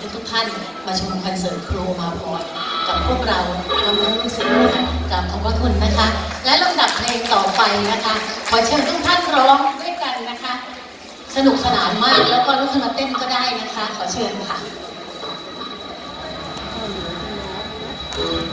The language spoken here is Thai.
ทุกทุกท่าน มาชมคอนเสิร์ตครูมาพรกับพวกเราน้องๆลูกศิษย์นกัาบขอบพระคุณนะคะ และลำดับเพลงต่อไปนะคะ ขอเชิญทุกท่านร้องด้วยกันนะคะ สนุกสนานมากแล้วก็ลุกขึ้นมาเต้นก็ได้นะคะ ขอเชิญค่ะ Thank you.